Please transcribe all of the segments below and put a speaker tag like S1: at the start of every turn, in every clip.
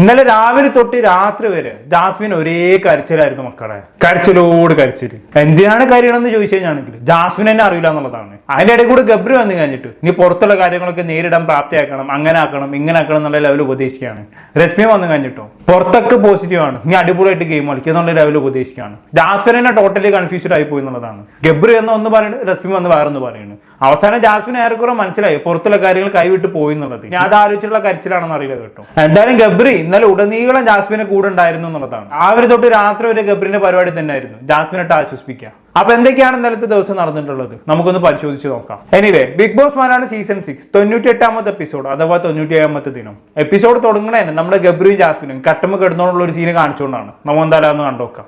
S1: ഇന്നലെ രാവിലെ തൊട്ട് രാത്രി വരെ ജാസ്മിൻ ഒരേ കരച്ചിലായിരുന്നു മക്കളെ. കരച്ചിലോട് കരച്ചിൽ. എന്തിനാണ് കരയണമെന്ന് ചോദിച്ചു കഴിഞ്ഞാണെങ്കിൽ ജാസ്മിൻ എന്നെ അറിയില്ല എന്നുള്ളതാണ്. അതിന്റെ ഇടയിൽ കൂടെ ഗബ്രി വന്നു കഴിഞ്ഞിട്ട് നീ പുറത്തുള്ള കാര്യങ്ങളൊക്കെ നേരിടാൻ പ്രാപ്തിയാക്കണം അങ്ങനെ ആക്കണം ഇങ്ങനെ ആക്കണം എന്നുള്ള ലെവൽ ഉപദേശിക്കുകയാണ്. രശ്മി വന്നു കഴിഞ്ഞിട്ടോ? പുറത്തൊക്കെ പോസിറ്റീവ് ആണ്. നീ അടിപൊളിയായിട്ട് ഗെയിം കളിക്കുക എന്നുള്ള ലെവൽ ഉപദേശിക്കുകയാണ്. ജാസ്മിൻ എന്നെ ടോട്ടലി കൺഫ്യൂസ്ഡ് ആയി പോയി എന്നുള്ളതാണ്. ഗബ്രി എന്ന് ഒന്ന് പറയുന്നത് രശ്മി വന്ന് വേറൊന്ന് പറയുന്നു അവസാനം ജാസ്മിൻ ഏറെക്കുറെ മനസ്സിലായി പുറത്തുള്ള കാര്യങ്ങൾ കൈവിട്ട് പോയി എന്നുള്ളത്. ഞാൻ അത് ആലോചിച്ചുള്ള കരച്ചിലാണെന്ന് അറിയില്ല കേട്ടോ. എന്തായാലും ഗബ്രി ഇന്നലെ ഉടനീളം ജാസ്മിനെ കൂടെ ഉണ്ടായിരുന്നു എന്നുള്ളതാണ്. ആ ഒരു തൊട്ട് രാത്രി വരെ ഗബ്രിന്റെ പരിപാടി തന്നെ ആയിരുന്നു ജാസ്മിനിട്ട് ആശ്വസിപ്പിക്കുക. അപ്പൊ എന്തൊക്കെയാണ് ഇന്നലത്തെ ദിവസം നടന്നിട്ടുള്ളത്? നമുക്കൊന്ന് പരിശോധിച്ച് നോക്കാം. എനിവേ ബിഗ് ബോസ് മാനാണ് സീസൺ സിക്സ് തൊണ്ണൂറ്റി എട്ടാമത്തെ എപ്പിസോഡ് അഥവാ തൊണ്ണൂറ്റി ഏഴാമത്തെ ദിനം. എപ്പിസോഡ് തുടങ്ങണേ നമ്മുടെ ഗബ്രിയും ജാസ്മിനും കട്ടമ്മ കിടന്നോണ്ടുള്ള ഒരു സീന് കാണിച്ചുകൊണ്ടാണ്. നമ്മൾ എന്തായാലും ഒന്ന് കണ്ടോക്കാം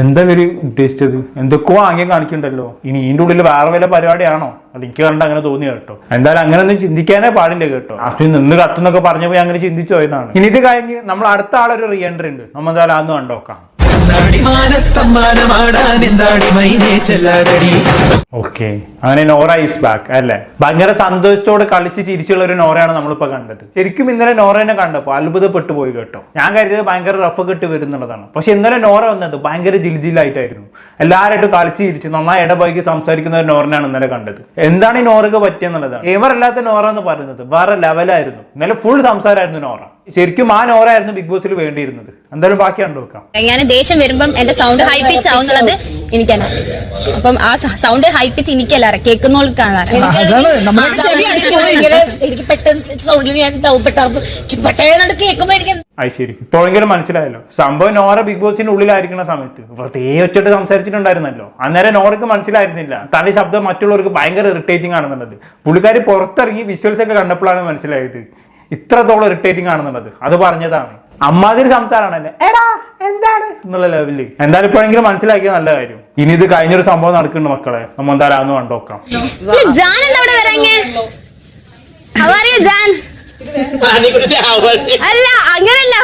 S1: എന്താ ഇവർ ഉദ്ദേശിച്ചത്? എന്തൊക്കെ ആംഗ്യം കാണിക്കണ്ടല്ലോ. ഇനി ഇതിന്റെ ഉള്ളിൽ വേറെ വല്ല പരിപാടിയാണോ? അത് എനിക്ക് കണ്ട അങ്ങനെ തോന്നി കേട്ടോ. എന്തായാലും അങ്ങനെ ഒന്നും ചിന്തിക്കാനേ പാടില്ല കേട്ടോ. അപ്പൊ നിന്ന് കത്തുന്നൊക്കെ പറഞ്ഞപ്പോ അങ്ങനെ ചിന്തിച്ചു പോയതാണ് ഇനി ഇത് കഴിഞ്ഞ് നമ്മൾ അടുത്ത ആളൊരു റീ എൻട്രി ഉണ്ട്. നമ്മൾ എന്തായാലും അന്ന് കണ്ടോക്കാം. ഓക്കെ അങ്ങനെ നോറ ഈസ് ബാക്ക് അല്ലേ? ഭയങ്കര സന്തോഷത്തോട് കളിച്ച് ചിരിച്ചുള്ള ഒരു നോറയാണ് നമ്മളിപ്പോ കണ്ടത്. ശരിക്കും ഇന്നലെ നോറേനെ കണ്ടപ്പോ അത്ഭുതപ്പെട്ടു പോയി കേട്ടോ. ഞാൻ കരുതിയത് ഭയങ്കര റഫ് കെട്ട് വരുന്നുള്ളതാണ്. പക്ഷെ ഇന്നലെ നോറ വന്നത് ഭയങ്കര ജിൽജിലായിട്ടായിരുന്നു എല്ലാവരായിട്ടും കളിച്ച് ചിരിച്ച് നന്നായി ഇടപഴകി സംസാരിക്കുന്ന ഒരു നോറിനാണ് ഇന്നലെ കണ്ടത്. എന്താണ് ഈ നോറക്ക് പറ്റിയെന്നുള്ളതാണ് ഗെയിമർ അല്ലാത്ത നോറ എന്ന് പറയുന്നത് വേറെ ലെവലായിരുന്നു ഇന്നലെ ഫുൾ സംസാരമായിരുന്നു നോറ. ശരിക്കും ആ നോറായിരുന്നു ബിഗ് ബോസിൽ വേണ്ടിയിരുന്നത്. എന്തായാലും ബാക്കി കണ്ടുവെക്കാം
S2: ഞാൻ ദേഷ്യം വരുമ്പം എന്റെ സൗണ്ട് ഹൈ പിച്ച് ആവുന്നുള്ളത് എനിക്കാണ്. അപ്പം ആ സൗണ്ട് ഹൈ പിച്ച് എനിക്കല്ല കേൾക്കുന്നവർക്കാണ്
S3: എനിക്ക് പെട്ടെന്ന് സൗണ്ടിൽ ഞാൻ പെട്ടെന്ന് പെട്ടെന്ന് കേൾക്കുമ്പോ എനിക്ക്
S1: അത് ശരി. ഇപ്പോഴെങ്കിലും മനസ്സിലായല്ലോ. സംഭവം നോറ ബിഗ് ബോസിന്റെ ഉള്ളിലായിരിക്കുന്ന സമയത്ത്. വെറുതെ ഒറ്റട്ട് സംസാരിച്ചിട്ടുണ്ടായിരുന്നല്ലോ. അന്നേരം നോറയ്ക്ക് മനസ്സിലായിരുന്നില്ല. തന്റെ ശബ്ദം മറ്റുള്ളവർക്ക് ഭയങ്കര ഇറിറ്റേറ്റിംഗ് ആണെന്നുള്ളത്. പുള്ളിക്കാരി പുറത്തിറങ്ങി വിഷ്വൽസ് ഒക്കെ കണ്ടപ്പോഴാണ് മനസ്സിലായത്. ഇത്രത്തോളം ഇറിറ്റേറ്റിംഗ് ആണെന്നുള്ളത്. അത് പറഞ്ഞതാണ്. അമ്മാതിരി സംസാരമാണല്ലേ എടാ! എന്താണ്? എന്നുള്ള ലെവലിൽ എന്തായാലും ഇപ്പോഴെങ്കിലും മനസ്സിലാക്കിയ നല്ല കാര്യം. ഇനി ഇത് കഴിഞ്ഞൊരു സംഭവം നടക്കുന്നുണ്ട് മക്കളെ. നമ്മൾ എന്തായാലും കണ്ടോക്കാം
S2: അല്ല അങ്ങനല്ല.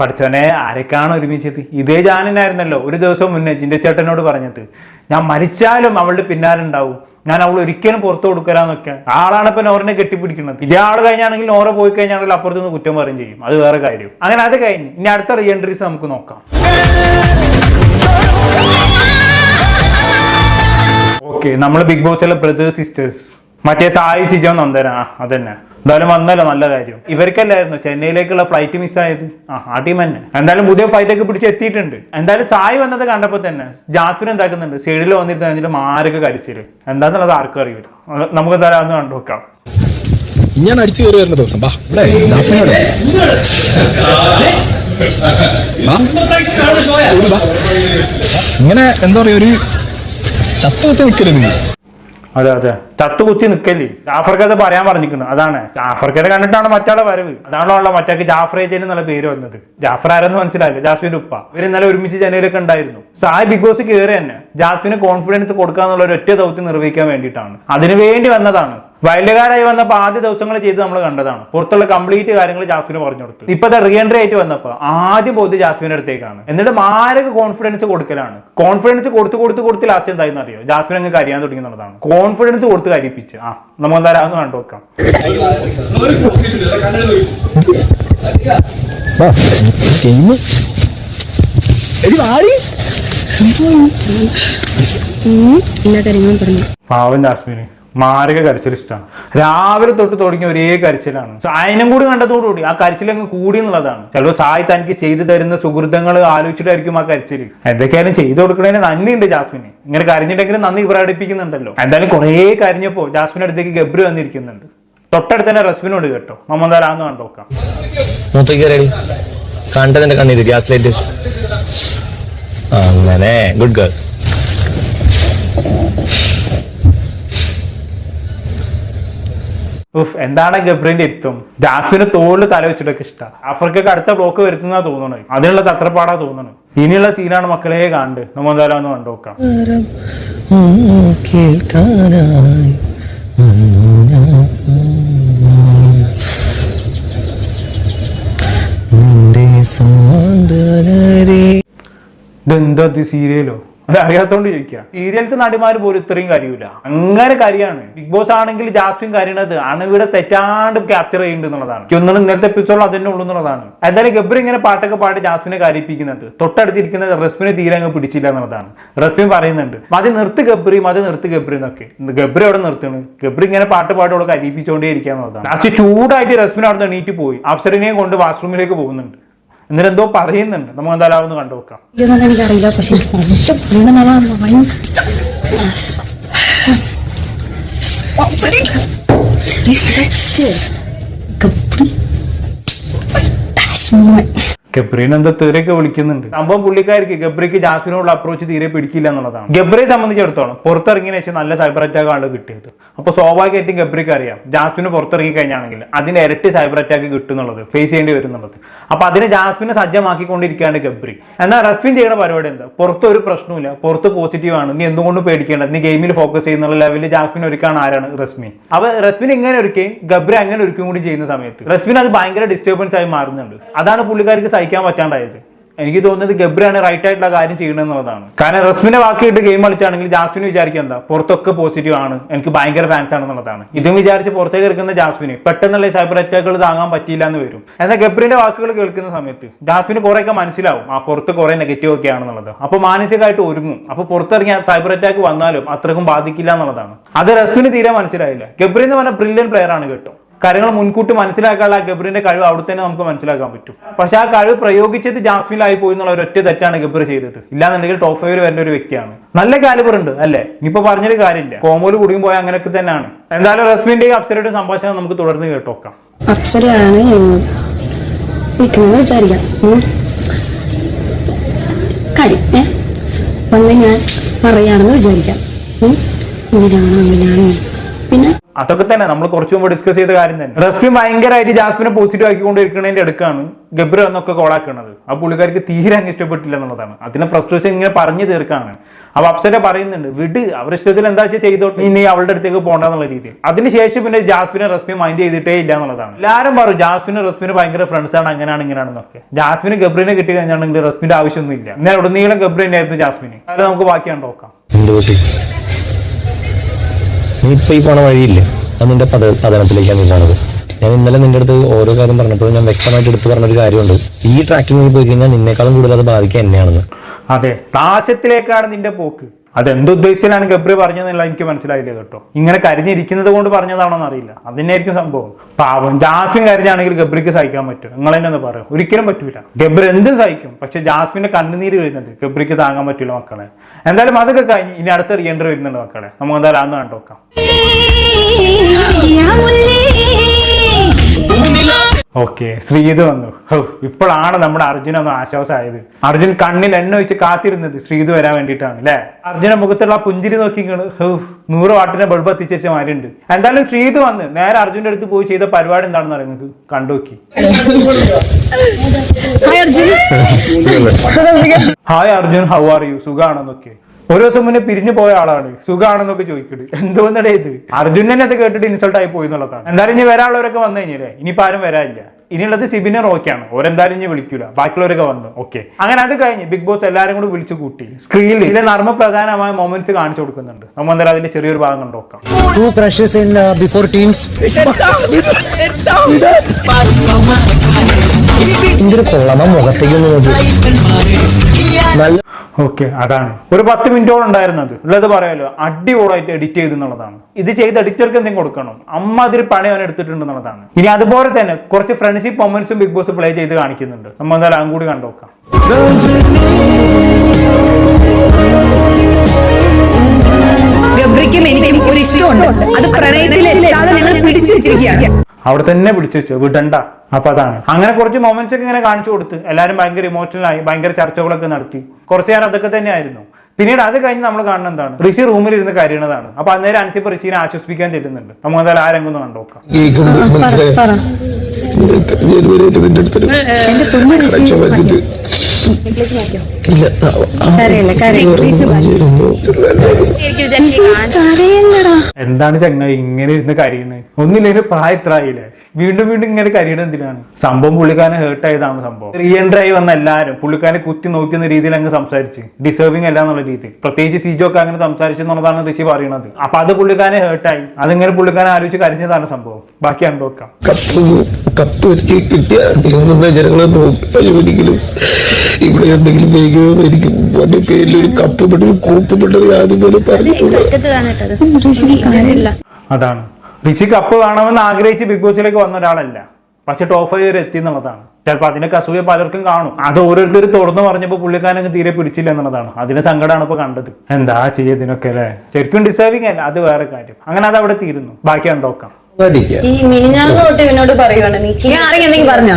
S1: പഠിച്ചവനെ ആരൊക്കെയാണ് ഒരുമിച്ചത്? ഇതേ ജാനനായിരുന്നല്ലോ ഒരു ദിവസം മുന്നേ ജിന്റെ ചേട്ടനോട് പറഞ്ഞത് ഞാൻ മരിച്ചാലും അവളുടെ പിന്നാലെ ഉണ്ടാവും. ഞാൻ അവൾ ഒരിക്കലും പുറത്തു കൊടുക്കലാന്നൊക്കെ. ആളാണ് ഇപ്പൊ നോറിനെ കെട്ടിപ്പിടിക്കുന്നത്. ഇതേ ആൾ കഴിഞ്ഞാണെങ്കിൽ നോറ പോയി കഴിഞ്ഞാണെങ്കിൽ അപ്പുറത്ത് നിന്ന് കുറ്റം പറയും ചെയ്യും. അത് വേറെ കാര്യം. അങ്ങനെ അത് കഴിഞ്ഞ് ഇനി അടുത്ത റീ എൻട്രീസ് നമുക്ക് നോക്കാം. ഓക്കെ നമ്മൾ ബിഗ് ബോസിലെ ബ്രദേഴ്സ് സിസ്റ്റേഴ്സ് മറ്റേ സായി സിജോ നന്ദന. അതന്നെ. എന്തായാലും വന്നല്ലോ നല്ല കാര്യം. ഇവർക്കല്ലായിരുന്നു ചെന്നൈയിലേക്കുള്ള ഫ്ലൈറ്റ് മിസ്സായത് ആ ആ ടീം തന്നെ. എന്തായാലും പുതിയ ഫ്ലൈറ്റ് ഒക്കെ പിടിച്ച് എത്തിയിട്ടുണ്ട്. എന്തായാലും സായി വന്നത് കണ്ടപ്പോൾ തന്നെ ജാസ്മിൻ എന്താക്കുന്നുണ്ട്? സൈഡിൽ വന്നിട്ട് അതിന്റെ മാരൊക്കെ കരിച്ചിൽ എന്താന്നുള്ളത് ആർക്കും അറിയില്ല. നമുക്ക് എന്തായാലും അന്ന് കണ്ടു നോക്കാം.
S4: ഞാൻ അടിച്ചു കയറി വരുന്ന ദിവസം. ബാ ഇവിടെ ജാസ്മിനോട്. ഇങ്ങനെ എന്താ പറയാ ഒരു ചത്തു കുത്തി നിൽക്കരുത്.
S1: അതെ അതെ. ചത്തു കുത്തി നിക്കല്ലേ? ജാഫർക്ക് അത് പറയാൻ പറഞ്ഞിരിക്കുന്നു. അതാണ്. ജാഫർക്കരെ കണ്ടിട്ടാണ് മറ്റാളെ വരവ്. ഉള്ള ജാഫർ ഏജൻ എന്നുള്ള പേര് വന്നത്. ജാഫർ ആരെന്ന് മനസ്സിലായില്ല? ജാസ്മിന്റെ ഉപ്പ. ഇവർ ഇന്നലെ ഒരുമിച്ച് ജനയിലൊക്കെ ഉണ്ടായിരുന്നു. സായ് ബിഗ് ബോസ് കയറി തന്നെ. ജാസ്മിന് കോൺഫിഡൻസ് കൊടുക്കുക എന്നുള്ള ഒരു ഒറ്റ ദൗത്യം നിർവഹിക്കാൻ വേണ്ടിയിട്ടാണ്. അതിനു വേണ്ടി വന്നതാണ്. വൈൽഡുകാരായി വന്നപ്പോൾ ആദ്യ ദിവസങ്ങൾ ചെയ്ത് നമ്മൾ കണ്ടതാണ്. പുറത്തുള്ള കംപ്ലീറ്റ് കാര്യങ്ങൾ ജാസ്മിന് പറഞ്ഞു കൊടുത്തു. ഇപ്പൊ റീ എൻട്രി ആയിട്ട് വന്നപ്പോൾ ആദ്യം പോയത് ജാസ്മിന്റെ അടുത്തേക്കാണ്. എന്നിട്ട് മാരക കോൺഫിഡൻസ് കൊടുക്കലാണ്. കോൺഫിഡൻസ് കൊടുത്ത് കൊടുത്ത് കൊടുത്ത് ലാസ്റ്റ് എന്തായിരുന്നു അറിയോ? ജാസ്മിൻ അങ്ങ് കരിയാൻ തുടങ്ങി എന്നുള്ളതാണ്. കോൺഫിഡൻസ് കൊടുത്ത് കരിപ്പിച്ച് ആ നമ്മൾ എന്തായാലും അതൊന്ന് കണ്ടു
S2: വെക്കാം
S1: പാവം ജാസ്മിന്. മാരക കരച്ചിൽ ഇഷ്ടമാണ് രാവിലെ തൊട്ട് തുടങ്ങിയ ഒരേ കരച്ചിലാണ്. സായനം കൂടി കണ്ടതോടുകൂടി ആ കരച്ചിൽ അങ്ങ് കൂടി എന്നുള്ളതാണ്. ചിലപ്പോൾ സായി തനിക്ക് ചെയ്തു തരുന്ന സുഹൃത്തുക്കൾ ആലോചിച്ചിട്ടായിരിക്കും ആ കരച്ചിൽ എന്തൊക്കെയായാലും ചെയ്തു കൊടുക്കണതിന് നന്ദിയുണ്ട് ജാസ്മിന്. ഇങ്ങനെ കരഞ്ഞിട്ടെങ്കിലും നന്ദി പ്രകടിപ്പിക്കുന്നുണ്ടല്ലോ. എന്തായാലും കുറേ കരഞ്ഞപ്പോ ജാസ്മിന്റെ അടുത്തേക്ക് ഗബ്രു വന്നിരിക്കുന്നുണ്ട്. തൊട്ടടുത്ത് തന്നെ റസ്മിനോട് കേട്ടോ. ആന്ന് കണ്ടോക്കാം
S5: കണ്ടതിന്റെ ഗ്യാസ് ലൈറ്റ്. അങ്ങനെ ഗുഡ് ഗേൾ
S1: എന്താണ് ഗബ്രിന്റെ ഇരുത്തും? ജാഫിന് തോളിൽ തല വെച്ചിട്ടൊക്കെ ഇഷ്ടാ. ആഫ്രിക്കക്ക് അടുത്ത ബ്ലോക്ക് വരുത്തുന്ന തോന്നണു അതിനുള്ള തത്രപ്പാടാ തോന്നണു ഇനിയുള്ള സീനാണ് മക്കളെ കണ്ട്. നമ്മൾ എന്തായാലും ഒന്ന് കണ്ടുനോക്കാം
S6: കേൾക്കാനായി
S1: ഇതെന്താ സീരിയലോ അറിയാത്തോണ്ട് ചോദിക്കാം സീരിയലത്തെ നടിമാര് പോലും ഇത്രയും കാര്യമില്ല. അങ്ങനെ കാര്യമാണ്. ബിഗ് ബോസ് ആണെങ്കിൽ ജാസ്മിൻ കാര്യണത് അണുവിടെ തെറ്റാണ്ട് ക്യാപ്ചർ ചെയ്യുന്നുണ്ട് എന്നുള്ളതാണ്. ഒന്നും ഇന്നത്തെ എപ്പിസോഡ് അതന്നെ ഉള്ളൂ എന്നുള്ളതാണ്. എന്തായാലും ഗബ്രി ഇങ്ങനെ പാട്ടൊക്കെ പാട്ട് ജാസ്മിനെ കാര്യപ്പിക്കുന്നത്. തൊട്ടടുത്തിരിക്കുന്നത് റസ്മിനെ തീരെ അങ്ങ് പിടിച്ചില്ല എന്നുള്ളതാണ്. റസ്മിൻ പറയുന്നുണ്ട് മതി നിർത്ത് ഗബ്രി മതി നിർത്ത് ഗബ്രി എന്നൊക്കെ. ഗബ്ബർ അവിടെ നിർത്തുന്നു. ഗബ്രി ഇങ്ങനെ പാട്ട് പാടി അവളെ കരിപ്പിച്ചുകൊണ്ടേ ഇരിക്കുക എന്നുള്ളതാണ് ചൂടായിട്ട് റസ്മിൻ അവിടെ എണീറ്റ് പോയി. അപ്സറിനെയും കൊണ്ട് വാഷ്റൂമിലേക്ക് പോകുന്നുണ്ട്. എന്നിട്ട് എന്തോ പറയുന്നുണ്ട് നമുക്ക് എന്തായാലും ഒന്ന് കണ്ടു നോക്കാം
S3: എനിക്കറിയില്ല പക്ഷെ എനിക്ക് ഭയങ്കര
S1: ഗബ്രീനെ എന്താ തീരെയൊക്കെ വിളിക്കുന്നുണ്ട്. സംഭവം പുള്ളിക്കാർക്ക് ഗബ്രിക്ക് ജാസ്മിനോടുള്ള അപ്രോച്ച് തീരെ പിടിക്കില്ല എന്നുള്ളതാണ്. ഗബ്രിയെ സംബന്ധിച്ചിടത്തോളം പുറത്തിറങ്ങിയ വെച്ചാൽ നല്ല സൈബർ അറ്റാക്ക് ആണ് കിട്ടിയത്. അപ്പോൾ സ്വാഭാവികമായിട്ടും ഗബ്രിക്ക് അറിയാം ജാസ്മിന് പുറത്തിറങ്ങി കഴിഞ്ഞാണെങ്കിൽ അതിന്റെ ഇരട്ടി സൈബർ അറ്റാക്ക് കിട്ടും എന്നുള്ളത് ഫേസ് ചെയ്യേണ്ടി വരും എന്നുള്ളത് അപ്പൊ അതിനെ ജാസ്മിനെ സജ്ജമാക്കിക്കൊണ്ടിരിക്കുകയാണ് ഗബ്രി. എന്നാൽ റസ്മിൻ ചെയ്യുന്ന പരിപാടി എന്താ? പുറത്ത് ഒരു പ്രശ്നമില്ല പുറത്ത് പോസിറ്റീവ് ആണ്. നീ എന്തുകൊണ്ടും പേടിക്കേണ്ട നീ ഗെയിമിൽ ഫോക്കസ് ചെയ്യുന്ന ലെവലിൽ ജാസ്മിൻ ഒരുക്കാണ് ആരാണ്? റസ്മിൻ അപ്പൊ റസ്മിൻ ഇങ്ങനെ ഒരുക്കുകയും ഗബ്രി അങ്ങനെ ഒരുക്കും കൂടി ചെയ്യുന്ന സമയത്ത് റസ്മിൻ അത് ഭയങ്കര ഡിസ്റ്റർബൻസ് ആയി മാറുന്നുണ്ട്. അതാണ് പുള്ളിക്കാർക്ക് സഹിക്കാൻ പറ്റാണ്ടായത്. എനിക്ക് തോന്നുന്നത് ഗബ്രിയാണ് റൈറ്റ് ആയിട്ടുള്ള കാര്യം ചെയ്യണമെന്നുള്ളതാണ് കാരണം റസ്മിനെ വാക്കിയിട്ട് ഗെയിം കളിച്ചാണെങ്കിൽ ജാസ്മിന് വിചാരിക്കുക എന്താ പുറത്തൊക്കെ പോസിറ്റീവ് ആണ് എനിക്ക് ഭയങ്കര ഫാൻസ് ആണെന്നുള്ളതാണ്. ഇതും വിചാരിച്ച് പുറത്തേക്ക് എടുക്കുന്ന ജാസ്മിന് പെട്ടെന്നുള്ള സൈബർ അറ്റാക്കുകൾ താങ്ങാൻ പറ്റിയില്ല എന്ന് വരും. എന്നാൽ ഗബ്രിന്റെ വാക്കുകൾ കേൾക്കുന്ന സമയത്ത് ജാസ്മിന് കുറെയൊക്കെ മനസ്സിലാവും ആ പുറത്ത് കുറെ നെഗറ്റീവ് ഒക്കെ ആണെന്നുള്ളത്. അപ്പൊ മാനസികമായിട്ട് ഒരുങ്ങും. അപ്പൊ പുറത്തിറങ്ങിയ സൈബർ അറ്റാക്ക് വന്നാലും അത്രക്കും ബാധിക്കില്ല എന്നുള്ളതാണ്. അത് റസ്മിന് തീരെ മനസ്സിലായില്ല. ഗബ്രി എന്ന് പറഞ്ഞ ബ്രില്യൻ പ്ലെയർ ആണ് കേട്ടോ. കാര്യങ്ങൾ മുൻകൂട്ടി മനസ്സിലാക്കാനുള്ള ഗബ്രിന്റെ കഴിവ് അവിടെ തന്നെ നമുക്ക് മനസ്സിലാക്കാൻ പറ്റും. പക്ഷെ ആ കഴിവ് പ്രയോഗിച്ചത് ജാസ്മിലായി പോയി എന്നുള്ള ഒറ്റ തെറ്റാണ് ഗബ്രി ചെയ്തത്. ഇല്ലാന്നുണ്ടെങ്കിൽ ടോപ്പ് ഫൈവിൽ വരുന്ന ഒരു വ്യക്തിയാണ്. നല്ല കാലിബർ ഉണ്ട് അല്ലേ? ഇനിയിപ്പോ പറഞ്ഞൊരു കാര്യമില്ല. കോമോൽ കുടിയും പോയ അങ്ങനെയൊക്കെ തന്നെയാണ്. എന്തായാലും റസ്മിന്റെയും അപ്സരയുടെ സംഭാഷണം നമുക്ക് തുടർന്ന് കേട്ടോക്കാം.
S3: അപ്സരയാണ് വിചാരിക്കാം. ഞാൻ പറയാണെന്ന് വിചാരിക്കാം. ഇങ്ങനെയാണ് അങ്ങനെയാണോ പിന്നെ
S1: അതൊക്കെ തന്നെ നമ്മൾ കുറച്ചു മുമ്പ് ഡിസ്കസ് ചെയ്ത കാര്യം തന്നെ. റെസ്പി ഭയങ്കരമായിട്ട് ജാസ്മിനെ പോസിറ്റീവ് ആക്കിക്കൊണ്ടിരിക്കുന്നതിന്റെ അടുക്കാണ് ഗബ്രി എന്നൊക്കെ കോളാക്കുന്നത് ആ പുള്ളിക്കാർക്ക് തീരെ അങ്ങ് ഇഷ്ടപ്പെട്ടില്ല എന്നുള്ളതാണ്. അതിനെ ഫ്രസ്ട്രേഷൻ ഇങ്ങനെ പറഞ്ഞു തീർക്കാണ് അപ്പൊ അപ്സര പറയുന്നുണ്ട് വിട് അവരുടെ ഇഷ്ടത്തിൽ എന്താ വെച്ചാൽ ചെയ്തോട്ടെ? ഇനി അവളുടെ അടുത്തേക്ക് പോകണ്ട എന്നുള്ള രീതിയിൽ. അതിനുശേഷം പിന്നെ ജാസ്മിനെ റസ്മി മൈൻഡ് ചെയ്തിട്ടേ ഇല്ല എന്നുള്ളതാണ്. എല്ലാവരും പറയും ജാസ്മിനും റസ്മിനും ഭയങ്കര ഫ്രണ്ട്സ് ആണ് അങ്ങനെയാണ് ഇങ്ങനെയാണെന്നൊക്കെ ജാസ്മിന് ഗബ്രിനെ കിട്ടി കഴിഞ്ഞാണെങ്കിൽ റസ്മിന്റെ ആവശ്യമൊന്നും ഇല്ല എന്നാൽ ഉടനീളം ഗബ്രി തന്നെയായിരുന്നു ജാസ്മിന്. അത് നമുക്ക് ബാക്കിയാണ് നോക്കാം.
S5: നീ ഇപ്പൊ ഈ പോണ വഴിയില്ലേ? അത് നിന്റെ പത പതനത്തിലേക്കാണ് നീ പോണത്. ഞാൻ ഇന്നലെ നിന്റെ അടുത്ത് ഓരോ കാര്യം പറഞ്ഞപ്പോഴും ഞാൻ വ്യക്തമായിട്ട് എടുത്തു പറഞ്ഞൊരു കാര്യമുണ്ട്. ഈ ട്രാക്കിൽ നീ പോയി കഴിഞ്ഞാൽ നിന്നേക്കാളും കൂടുതൽ അത് ബാധിക്കുക എന്നെയാണെന്ന്.
S1: അതെ. നാശത്തിലേക്കാണ് നിന്റെ പോക്ക്. അതെന്തുദ്ദേശിച്ചാണ് ഗബ്രി പറഞ്ഞതെന്നുള്ള എനിക്ക് മനസ്സിലായില്ല കേട്ടോ. ഇങ്ങനെ കരഞ്ഞിരിക്കുന്നത് കൊണ്ട് പറഞ്ഞതാണോന്ന് അറിയില്ല. അതിനായിരിക്കും സംഭവം. പാവം ജാസ്മിൻ കരഞ്ഞാണെങ്കിൽ ഗബ്രിക്ക് സഹിക്കാൻ പറ്റും. നിങ്ങൾ തന്നെ ഒന്ന് പറയും. ഒരിക്കലും പറ്റൂല. ഗബ്രി എന്തും സഹിക്കും. പക്ഷെ ജാസ്മിന്റെ കണ്ണുനീര് വരുന്നത് ഗബ്രിക്ക് താങ്ങാൻ പറ്റൂല മക്കളെ. എന്തായാലും അതൊക്കെ കഴിഞ്ഞ് ഇനി അടുത്ത റിയൻഡർ വരുന്നുണ്ട് മക്കളെ. നമുക്ക് എന്തായാലും അന്ന് കണ്ടോക്കാം ഓക്കെ ശ്രീത് വന്നു. ഹോ ഇപ്പോഴാണ് നമ്മുടെ അർജുന ഒന്ന് ആശ്വാസമായത്. അർജുൻ കണ്ണിൽ എണ്ണ വെച്ച് കാത്തിരുന്നത് ശ്രീത് വരാൻ വേണ്ടിയിട്ടാണ് അല്ലെ? അർജുന മുഖത്തുള്ള പുഞ്ചിരി നോക്കിങ്ങൾ ഹോ നൂറ് വാട്ടിനെ ബൾബ് എത്തിച്ച മാരിണ്ട് എന്തായാലും ശ്രീത് വന്ന് നേരെ അർജുന്റെ അടുത്ത് പോയി ചെയ്ത പരിപാടി എന്താണെന്ന് അറിയാം നിങ്ങൾക്ക്? കണ്ടുനോക്കി hi Arjun. How are you സുഖാണെന്നൊക്കെ ഒരു ദിവസം മുന്നേ പിരിഞ്ഞു പോയ ആളാണ്. സുഖാണെന്നൊക്കെ ചോദിക്കട്ട് എന്തോന്നടേ ഇത്? അർജുനനെ അത് കേട്ടിട്ട് ഇൻസൾട്ട് ആയി പോയി എന്നുള്ളതാണ്. എന്തായാലും ഇനി വരാനുള്ളവരൊക്കെ വന്നു കഴിഞ്ഞല്ലേ? ഇനിയിപ്പോ ആരും വരാനില്ല. ഇനിയുള്ളത് സിബിനെ റോക്കാണ് ഓരെന്തായാലും ഇനി വിളിക്കൂല. ബാക്കിയുള്ളവരൊക്കെ വന്നു. ഓക്കെ. അങ്ങനെ അത് കഴിഞ്ഞ് ബിഗ് ബോസ് എല്ലാരും കൂടി വിളിച്ചു കൂട്ടി. സ്ക്രീനിൽ ഇതിലെ നർമ്മപ്രധാനമായ മൊമെന്റ്സ് കാണിച്ചു കൊടുക്കുന്നുണ്ട്. നമ്മൾ എന്തായാലും അതിന്റെ ചെറിയൊരു ഭാഗം കണ്ടോക്കാം
S7: ഇതൊരു കൊള്ളണം in uh, before teams.
S5: എന്തൊരു കൊള്ളമ മുഖത്തേക്ക് ഒന്ന് നോക്കി നല്ല
S1: ഓക്കെ അതാണ്. ഒരു പത്ത് മിനിറ്റോളം അത്. ഉള്ളത് പറയാലോ അടിപൊളിയായിട്ട് എഡിറ്റ് ചെയ്തു എന്നുള്ളതാണ്. ഇത് ചെയ്ത് എഡിറ്റർക്ക് എന്തെങ്കിലും കൊടുക്കണം. അമ്മ അതിൽ പണി അവൻ എടുത്തിട്ടുണ്ട് എന്നുള്ളതാണ്. ഇനി അതുപോലെ തന്നെ കുറച്ച് ഫ്രണ്ട്ഷിപ്പ് മൊമെന്റ്സും ബിഗ് ബോസ് പ്ലേ ചെയ്ത് കാണിക്കുന്നുണ്ട്. നമ്മൾ എന്തായാലും കൂടി
S8: കണ്ടുനോക്കാം എനിക്കും ഒരു ഇഷ്ടമുണ്ട്. അത് പ്രണയത്തിൽ ഞങ്ങൾ പിടിച്ചു വെച്ചിരിക്കുകയാണ്
S1: അവിടെ തന്നെ പിടിച്ചു വെച്ചു വിടണ്ട. അപ്പൊ അതാണ്. അങ്ങനെ കുറച്ച് മൊമെന്റ്സ് ഒക്കെ ഇങ്ങനെ കാണിച്ചു കൊടുത്ത് എല്ലാവരും ഭയങ്കര ഇമോഷണൽ ആയി ഭയങ്കര ചർച്ചകളൊക്കെ നടത്തി. കുറച്ചു നേരം അതൊക്കെ തന്നെയായിരുന്നു. പിന്നീട് അത് കഴിഞ്ഞ് നമ്മൾ കാണുന്ന എന്താണ്? ഋഷി റൂമിൽ ഇരുന്ന് കരയണതാണ്. അപ്പൊ അന്നേരം അനുസരിച്ച് ഋഷിനെ ആശ്വസിപ്പിക്കാൻ തരുന്നുണ്ട്. നമുക്ക് എന്തായാലും ആ രംഗം ഒന്ന് കണ്ടോക്കാം
S4: ജനുവരി
S1: എന്താണ് ചങ്ങ ഇങ്ങനെ ഇരുന്ന് കരയുന്നത് ഒന്നില്ലെങ്കിൽ പ്രായ ഇത്ര ആയില്ലേ വീണ്ടും വീണ്ടും ഇങ്ങനെ കരയണത് എന്തിനാണ്? സംഭവം പുള്ളിക്കാരനെ ഹേർട്ട് ആയതാണ് സംഭവം. റീ എൻട്രായി ആയി വന്ന എല്ലാവരും പുള്ളിക്കാരനെ കുത്തി നോക്കുന്ന രീതിയിൽ അങ്ങ് സംസാരിച്ച്. ഡിസേർവിംഗ് അല്ല എന്നുള്ള രീതിയിൽ. പ്രത്യേകിച്ച് സിജോ ഒക്കെ അങ്ങനെ സംസാരിച്ചു എന്നുള്ളതാണ് ഋഷി പറയുന്നത്. അപ്പൊ അത് പുള്ളിക്കാരനെ ഹേർട്ടായി അതിങ്ങനെ പുള്ളിക്കാരനെ ആലോചിച്ച് കരഞ്ഞതാണ് സംഭവം. ബാക്കി അനുഭവിക്കാം
S4: കപ്പ് കപ്പ് എനിക്ക് കിട്ടിയ ജനങ്ങളെ നോക്കിയെങ്കിലും ഇവിടെ എന്തെങ്കിലും വേഗത എനിക്ക് എന്റെ പേരിൽ ഒരു കപ്പ് പെട്ടത് കൂപ്പ് പെട്ടത് ആദ്യം പോലെ പറഞ്ഞു
S1: അതാണ്. ഋഷി കപ്പ് വേണമെന്ന് ആഗ്രഹിച്ച് ബിഗ് ബോസിലേക്ക് വന്ന ഒരാളല്ല. പക്ഷെ ടോപ്പ് ഫൈവ് വരെ എത്തി എന്നുള്ളതാണ്. ചിലപ്പോൾ അതിനൊക്കെ അസൂയ പലർക്കും കാണും. അത് ഓരോരുത്തർ തുറന്നു പറഞ്ഞപ്പോൾ പുള്ളിക്കാരങ്ങ് തീരെ പിടിച്ചില്ല എന്നുള്ളതാണ്. അതിന് സങ്കടമാണ് ഇപ്പൊ കണ്ടത്. എന്താ ചെയ്യതിനൊക്കെ അല്ലേ? ശരിക്കും ഡിസേർവിങ് അല്ല. അത് വേറെ കാര്യം. അങ്ങനെ അത് അവിടെ തീരുന്നു. ബാക്കി കണ്ടോക്കാം
S9: ഈ മിനിഞ്ഞാന്ന് തൊട്ട് ഇവനോട് പറയുവാണ് നീ
S3: ഞാൻ ആരെങ്കിലും എന്തെങ്കിലും പറഞ്ഞോ?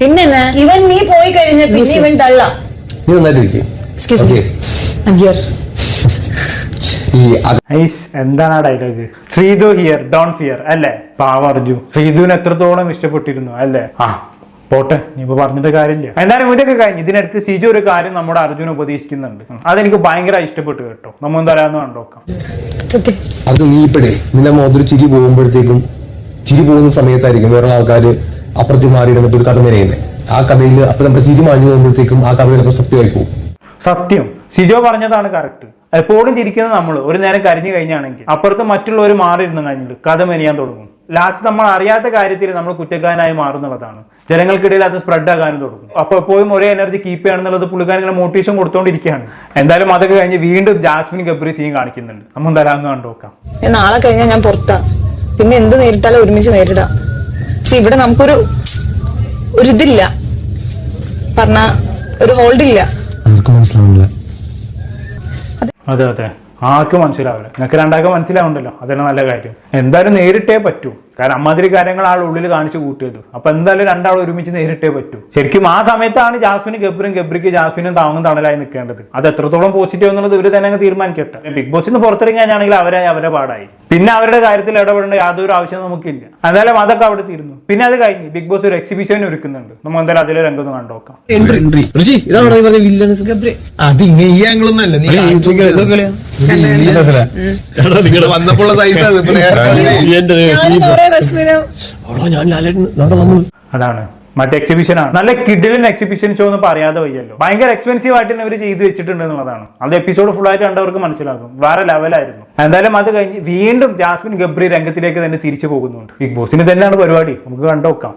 S3: പിന്നെ
S9: ഇവൻ നീ പോയി കഴിഞ്ഞ പിന്നെ ഇവൻ തള്ള.
S4: നീ നന്നായിട്ടിരിക്കും ഈ
S1: ഐസ് എന്താണ് ആ dialogue Sreethu here don't fear അല്ലേ? പാവ അർജു. ശ്രീധുവിന് എത്രത്തോളം ഇഷ്ടപ്പെട്ടിരുന്നു അല്ലേ? ആ പോട്ടെ നീ ഇപ്പൊ പറഞ്ഞിട്ട് കാര്യമില്ല. എന്തായാലും ഇതൊക്കെ കഴിഞ്ഞ്. ഇതിനടുത്ത് സിജു ഒരു കാര്യം നമ്മുടെ അർജുന ഉപദേശിക്കുന്നുണ്ട്. അതെനിക്ക് ഭയങ്കര ഇഷ്ടപ്പെട്ടു കേട്ടോ. നമ്മൾ എന്തായാലും കണ്ടോക്കാം
S3: നോക്കാം.
S4: അത് നീ ഇപ്പഴേ നിന്റെ മോതിരി ചിരി പോകുമ്പോഴത്തേക്കും ചിരി പോകുന്ന സമയത്തായിരിക്കും വേറെ ആൾക്കാർ അപ്പുറത്ത് മാറി ഇരുന്നിട്ട് ഒരു കഥ മെനയുന്നത് ആ കഥയിൽ അപ്പൊ നമ്മുടെ ചിരി മാഞ്ഞു പോകുമ്പോഴത്തേക്കും ആ കഥ ചിലപ്പോൾ സത്യമായി പോകും.
S1: സത്യം. സിജോ പറഞ്ഞതാണ് കറക്റ്റ് എപ്പോഴും ചിരിക്കുന്നത് നമ്മൾ ഒരു നേരം കരിഞ്ഞു കഴിഞ്ഞാണെങ്കിൽ അപ്പുറത്ത് മറ്റുള്ളവർ മാറിയിരുന്നു കഴിഞ്ഞിട്ട് കഥ മെനിയാൻ തുടങ്ങും. ലാസ്റ്റ് നമ്മൾ അറിയാത്ത കാര്യത്തിൽ നമ്മൾ കുറ്റക്കാരനായി മാറുന്നുള്ളതാണ്. ജനങ്ങൾക്കിടയിൽ അത് സ്പ്രെഡ് ആകാനും തുടങ്ങും. അപ്പൊ എപ്പോഴും ഒരേ എനർജി കീപ്പ് ചെയ്യണമെന്നുള്ളത് പുള്ളിക്കാരൻ ഇങ്ങനെ മോട്ടിവേഷൻ കൊടുത്തോണ്ടിരിക്കുകയാണ്. എന്തായാലും അതൊക്കെ കഴിഞ്ഞ് വീണ്ടും ജാസ്മിൻ ഗബ്രി സീൻ കാണിക്കുന്നുണ്ട്. നമ്മൾ എന്തായാലും കണ്ടു
S9: നോക്കാം. നാളെ കഴിഞ്ഞാൽ ഞാൻ പുറത്താ. പിന്നെ എന്ത് നേരിട്ടാലും ഒരുമിച്ച് നേരിടാം. പക്ഷെ ഇവിടെ നമുക്കൊരു ഒരു ഇതില്ല. പറഞ്ഞ ഒരു ഹോൾഡ് ഇല്ല.
S1: അതെ അതെ. ആർക്കും മനസ്സിലാവില്ല. നിങ്ങൾക്ക് രണ്ടാൾക്കും മനസ്സിലാവുണ്ടല്ലോ അതന്നെ നല്ല കാര്യം. എന്തായാലും നേരിട്ടേ പറ്റൂ. കാരണം അമ്മാതിരി കാര്യങ്ങൾ ആൾ ഉള്ളിൽ കാണിച്ചു കൂട്ടിയത്. അപ്പൊ എന്തായാലും രണ്ടാൾ ഒരുമിച്ച് നേരിട്ടേ പറ്റൂ. ശരിക്കും ആ സമയത്താണ് ജാസ്മിന് ഗബ്രും ഗബ്രിക്ക് ജാസ്മിനും താങ്ങും തണലായി നിൽക്കേണ്ടത്. അത് എത്രത്തോളം പോസിറ്റീവ് എന്നുള്ളത് ഇവർ തന്നെ അങ്ങ് തീരുമാനിക്കട്ടെ. ബിഗ് ബോസിൽ നിന്ന് പുറത്തിറങ്ങിയാണെങ്കിൽ അവരെ അവരെ പാടായി. പിന്നെ അവരുടെ കാര്യത്തിൽ ഇടപെടേണ്ട യാതൊരു ആവശ്യം നമുക്കില്ല. എന്തായാലും അതൊക്കെ അവിടെ തീരുന്നു. പിന്നെ അത് കഴിഞ്ഞ് ബിഗ് ബോസ് ഒരു എക്സിബിഷൻ ഒരുക്കുന്നുണ്ട്. നമ്മൾ എന്തായാലും അതിലെ രംഗം കണ്ടോക്കാം
S4: ഋഷി ഇതാണ് നീ പറഞ്ഞ വില്ലൻസ് അത് ഇങ്ങനെ ഈ ആംഗിളൊന്നും അല്ല. നീ നിങ്ങളുടെ വന്നപ്പോൾ
S1: അതാണ്. മറ്റേ എക്സിബിഷൻ ആണ്. നല്ല കിഡിലും എക്സിബിഷൻ ഷോ എന്ന് പറയാതെ വയ്യല്ലോ. ഭയങ്കര എക്സ്പെൻസീവ് ആയിട്ട് തന്നെ ഇവർ ചെയ്ത് വെച്ചിട്ടുണ്ട് എന്നുള്ളതാണ്. അത് എപ്പിസോഡ് ഫുൾ ആയിട്ട് കണ്ടവർക്ക് മനസ്സിലാകും. വേറെ ലെവലായിരുന്നു എന്തായാലും അത് കഴിഞ്ഞ് വീണ്ടും ജാസ്മിൻ ഗബ്രി രംഗത്തിലേക്ക് തന്നെ തിരിച്ചു പോകുന്നുണ്ട്. ബിഗ് ബോസിന് തന്നെയാണ് പരിപാടി. നമുക്ക് കണ്ടു
S5: നോക്കാം.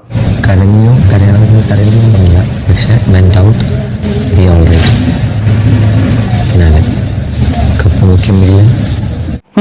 S5: കരയാണെന്ന് കരയുന്നില്ല പക്ഷെ went out B already cup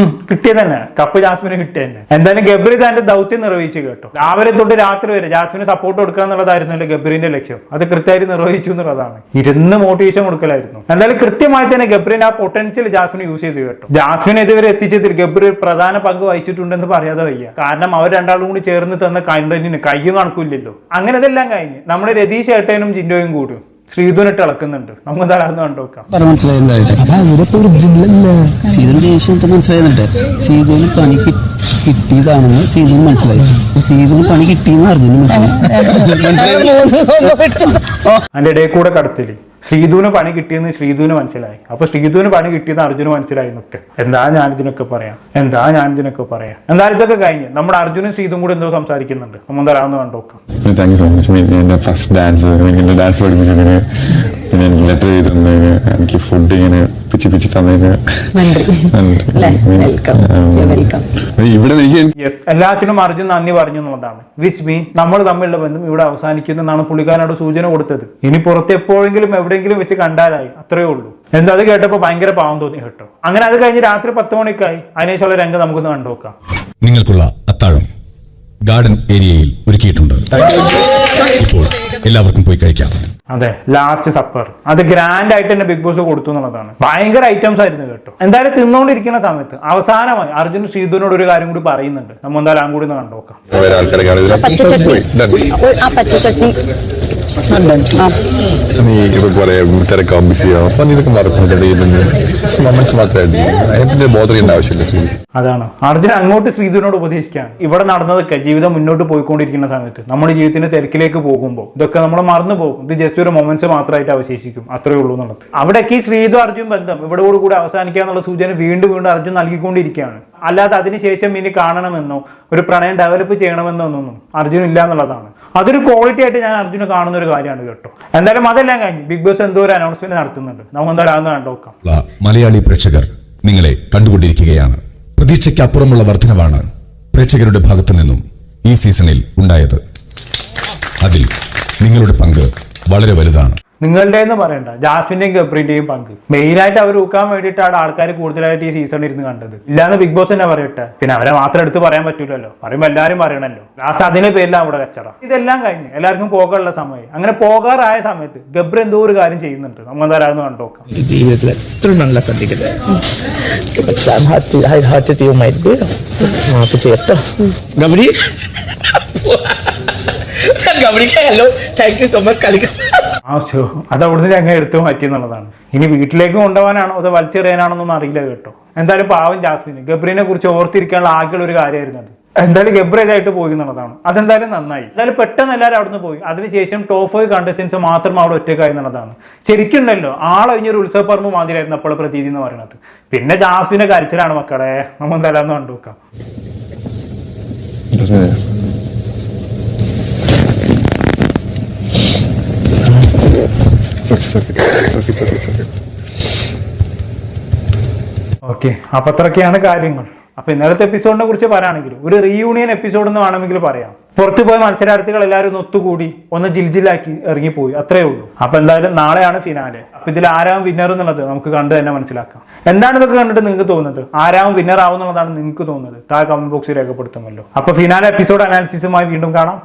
S1: hmm, തന്നെയാണ് തന്നെ. കപ്പ് ജാസ്മിന് കിട്ടിയ തന്നെ. എന്തായാലും ഗബ്രി തന്റെ ദൗത്യം നിർവഹിച്ചു കേട്ടോ. രാവിലെ തൊട്ട് രാത്രി വരെ ജാസ്മിന് സപ്പോർട്ട് കൊടുക്കുക എന്നുള്ളതായിരുന്നല്ലോ ഗബ്രിന്റെ ലക്ഷ്യം. അത് കൃത്യമായിട്ട് നിർവഹിച്ചു എന്നുള്ളതാണ്. ഇരുന്ന് മോട്ടിവേഷൻ കൊടുക്കലായിരുന്നു. എന്തായാലും കൃത്യമായി തന്നെ ഗബ്രിന്റെ ആ പൊട്ടൻഷ്യൽ ജാസ്മിന് യൂസ് ചെയ്തു കേട്ടോ. ജാസ്മിന് ഇതുവരെ എത്തിച്ചതിൽ ഗബ്രി ഒരു പ്രധാന പങ്ക് വഹിച്ചിട്ടുണ്ടെന്ന് പറയാതെ വയ്യ. കാരണം അവർ രണ്ടാളും കൂടി ചേർന്ന് തന്ന കണ്ടന്റിന് കയ്യും കണക്കില്ലല്ലോ അങ്ങനെ ഇതെല്ലാം കഴിഞ്ഞ് നമ്മുടെ രതീഷ് ഏട്ടനും ജിൻഡോയും കൂടും. ശ്രീധുനിട്ട് ഇളക്കുന്നുണ്ട് നമുക്ക് ധാരാളം
S7: കണ്ടു നോക്കാം പണി കിട്ടിയതാണെന്ന് മനസ്സിലായി സീതോന് പണി കിട്ടിയെന്ന് അർജുന് മനസ്സിലായി
S1: അതിന്റെ ഇടയിൽ കൂടെ കടത്തിൽ ശ്രീധുവിന് പണി കിട്ടിയെന്ന് ശ്രീധുവിന് മനസ്സിലായി. അപ്പൊ ശ്രീധുവിന് പണി കിട്ടിയെന്ന് അർജുന് മനസ്സിലായി എന്നൊക്കെ എന്താ ഞാൻ ഇതിനൊക്കെ പറയാം? എന്താ ഞാൻ ഇതിനൊക്കെ പറയാം? എന്തായാലും ഇതൊക്കെ കഴിഞ്ഞ്. നമ്മുടെ അർജുനും ശ്രീതും കൂടെ എന്തോ സംസാരിക്കുന്നുണ്ട്. നമ്മൾ തരാമെന്ന് കണ്ടോക്കാം
S10: so much first dance dance എനിക്ക് ഫുഡ് ഇങ്ങനെ പിച്ചി പിച്ചി തന്നതിന്
S3: നന്ദി.
S10: നന്ദി.
S3: അല്ലേ? വെൽക്കം വെൽക്കം
S10: ഇവിടെ എനിക്ക്
S1: എല്ലാത്തിനും അർജുൻ നന്ദി പറഞ്ഞു എന്നുള്ളതാണ്. വിച്ച് മീൻ നമ്മൾ തമ്മിലുള്ള ബന്ധം ഇവിടെ അവസാനിക്കുന്നു എന്നാണ് പുള്ളിക്കാരനോട് സൂചന കൊടുത്തത്. ഇനി പുറത്ത് എപ്പോഴെങ്കിലും എവിടെയെങ്കിലും വെച്ച് കണ്ടാലായി. അത്രേ ഉള്ളൂ. എന്താ അത് കേട്ടപ്പോൾ ഭയങ്കര പാവം തോന്നി കേട്ടോ. അങ്ങനെ അത് കഴിഞ്ഞ് രാത്രി പത്ത് മണിക്കായി. അതിനേശുള്ള രംഗം നമുക്കൊന്ന് കണ്ടുനോക്കാം.
S11: നിങ്ങൾക്കുള്ള അത്താഴം. ഗാർഡൻ ഏരിയയിൽ ഒരുക്കിയിട്ടുണ്ട്. ഇപ്പോൾ എല്ലാവർക്കും പോയി കഴിക്കാം.
S1: അതെ ലാസ്റ്റ് സപ്പർ അത് ഗ്രാൻഡ് ആയിട്ട് തന്നെ ബിഗ് ബോസ് കൊടുത്തു എന്നുള്ളതാണ്. ഭയങ്കര ഐറ്റംസ് ആയിരുന്നു കേട്ടോ. എന്തായാലും തിന്നുകൊണ്ടിരിക്കുന്ന സമയത്ത് അവസാനമായി അർജുൻ ശ്രീധുവിനോട് ഒരു കാര്യം കൂടി പറയുന്നുണ്ട്. നമ്മൾ എന്തായാലും കൂടി ഒന്ന് കണ്ടുനോക്കാം
S10: നീ ഇപ്പൊ കുറെ തിരക്കാവും ബിസിയാവും അപ്പൊ മറക്കുന്നുണ്ട് മൊമെന്റ്സ് ചെയ്യേണ്ട ആവശ്യമില്ല ശ്രീ.
S1: അതാണ്. അർജുൻ അങ്ങോട്ട് ശ്രീധുവിനോട് ഉപദേശിക്കുകയാണ്. ഇവിടെ നടന്നതൊക്കെ ജീവിതം മുന്നോട്ട് പോയിക്കൊണ്ടിരിക്കുന്ന സമയത്ത് നമ്മുടെ ജീവിതത്തിന്റെ തിരക്കിലേക്ക് പോകുമ്പോൾ ഇതൊക്കെ നമ്മൾ മറന്നു പോകും. ഇത് ജസ്റ്റ് ഒരു മൊമെന്റ്സ് മാത്രമായിട്ട് അവശേഷിക്കും. അത്രേ ഉള്ളൂ എന്നുള്ളത്. അവിടേക്ക് ഈ ശ്രീധു അർജുൻ ബന്ധം ഇവിടെ കൂടെ അവസാനിക്കുക എന്നുള്ള സൂചന വീണ്ടും വീണ്ടും അർജുൻ നൽകിക്കൊണ്ടിരിക്കുകയാണ്. അല്ലാതെ അതിനുശേഷം ഇനി കാണണമെന്നോ ഒരു പ്രണയം ഡെവലപ്പ് ചെയ്യണമെന്നോ ഒന്നും അർജുൻ ഇല്ല എന്നുള്ളതാണ്. അതൊരു ക്വാളിറ്റി ആയിട്ട് ഞാൻ അർജുന കാണുന്ന ഒരു കാര്യമാണ് കേട്ടോ. എന്തായാലും അതെല്ലാം കഴിഞ്ഞ് ബിഗ് ബോസ് എന്തോ ഒരു അനൗൺസ്മെന്റ് നടത്തുന്നുണ്ട്. നമുക്ക് എന്തായാലും അതൊന്ന്
S11: കണ്ടുനോക്കാം മലയാളി പ്രേക്ഷകർ നിങ്ങളെ കണ്ടുകൊണ്ടിരിക്കുകയാണ്. പ്രതീക്ഷയ്ക്കപ്പുറമുള്ള വർധനവാണ് പ്രേക്ഷകരുടെ ഭാഗത്തു നിന്നും ഈ സീസണിൽ ഉണ്ടായത്. അതിൽ നിങ്ങളുടെ പങ്ക് വളരെ വലുതാണ്.
S1: നിങ്ങളുടെ എന്ന് പറയണ്ട. ജാസ്മിന്റെയും ഗബ്രിന്റെയും പങ്ക്. മെയിൻ ആയിട്ട് അവർ ഊക്കാൻ വേണ്ടിയിട്ടാണ് ആൾക്കാർ കൂടുതലായിട്ട് ഈ സീസൺ ഇരുന്ന് കണ്ടത്. ഇല്ലാന്ന് ബിഗ് ബോസ് തന്നെ പറയട്ടെ പിന്നെ അവരെ മാത്രം എടുത്ത് പറയാൻ പറ്റൂലല്ലോ. പറയുമ്പോൾ എല്ലാവരും പറയണല്ലോ. ലാസ്റ്റ് അതിന്റെ പേരിലാണ് അവിടെ കച്ചറ. ഇതെല്ലാം കഴിഞ്ഞ് എല്ലാവർക്കും പോകാനുള്ള സമയം. അങ്ങനെ പോകാറായ സമയത്ത് ഗബ്രി എന്തോ ഒരു കാര്യം ചെയ്യുന്നുണ്ട്. നമുക്ക് എന്തായാലും കണ്ടോക്കാം
S7: ജീവിതത്തിൽ എത്ര നല്ല hello thank you so much കളിക്കാം
S1: ആ ഷോ അത് അവിടുന്ന് ഞങ്ങൾ എടുത്തു മാറ്റി എന്നുള്ളതാണ്. ഇനി വീട്ടിലേക്ക് കൊണ്ടുപോകാനാണോ അതോ വലിച്ചെറിയാനാണോന്നൊന്നും അറിയില്ല കേട്ടോ. എന്തായാലും പാവം ജാസ്മിൻ ഗബ്രീനെ കുറിച്ച് ഓർത്തിരിക്കാനുള്ള ആകെയുള്ള ഒരു കാര്യമായിരുന്നു അത്. എന്തായാലും ഗബ്രേതായിട്ട് പോയി എന്നുള്ളതാണ്. അതെന്തായാലും നന്നായി. എന്തായാലും പെട്ടെന്ന് എല്ലാവരും അവിടുന്ന് പോയി. അതിനുശേഷം ഫൈവ് കണ്ടസ്റ്റൻസ് മാത്രം അവിടെ ഒറ്റക്കായി എന്നുള്ളതാണ്. ശരിക്കുണ്ടല്ലോ ആളൊഴിഞ്ഞൊരു ഉത്സവപ്പറമ്പ് മാതിരിയായിരുന്നു അപ്പോൾ പ്രതീതി എന്ന് പറയുന്നത്. പിന്നെ ജാസ്മിനെ കരച്ചിലാണ് മക്കളെ. നമ്മൾ എന്തായാലും ഒന്ന് കണ്ടുവെക്കാം ഓക്കെ അപ്പൊ അത്രയൊക്കെയാണ് കാര്യങ്ങൾ. അപ്പൊ ഇന്നലത്തെ എപ്പിസോഡിനെ കുറിച്ച് പറയുകയാണെങ്കിൽ ഒരു റീയൂണിയൻ എപ്പിസോഡ് എന്ന് വേണമെങ്കിൽ പറയാം. പുറത്തു പോയ മത്സരാർത്ഥികൾ എല്ലാവരും ഒന്ന് ഒത്തുകൂടി ഒന്ന് ജിൽജിലാക്കി ഇറങ്ങിപ്പോയി അത്രേ ഉള്ളൂ. അപ്പൊ എന്തായാലും നാളെയാണ് ഫിനാലെ അപ്പൊ ഇതിൽ ആരാവും വിന്നർ എന്നുള്ളത് നമുക്ക് കണ്ടു തന്നെ മനസ്സിലാക്കാം. എന്താണ് ഇതൊക്കെ കണ്ടിട്ട് നിങ്ങൾക്ക് തോന്നുന്നത്? ആരാവും വിന്നർ ആവും എന്നുള്ളതാണ് നിങ്ങൾക്ക് തോന്നുന്നത്? താഴെ കമന്റ് ബോക്സിൽ രേഖപ്പെടുത്തുമല്ലോ. അപ്പൊ ഫിനാലെ എപ്പിസോഡ് അനാലിസിസുമായി വീണ്ടും കാണാം.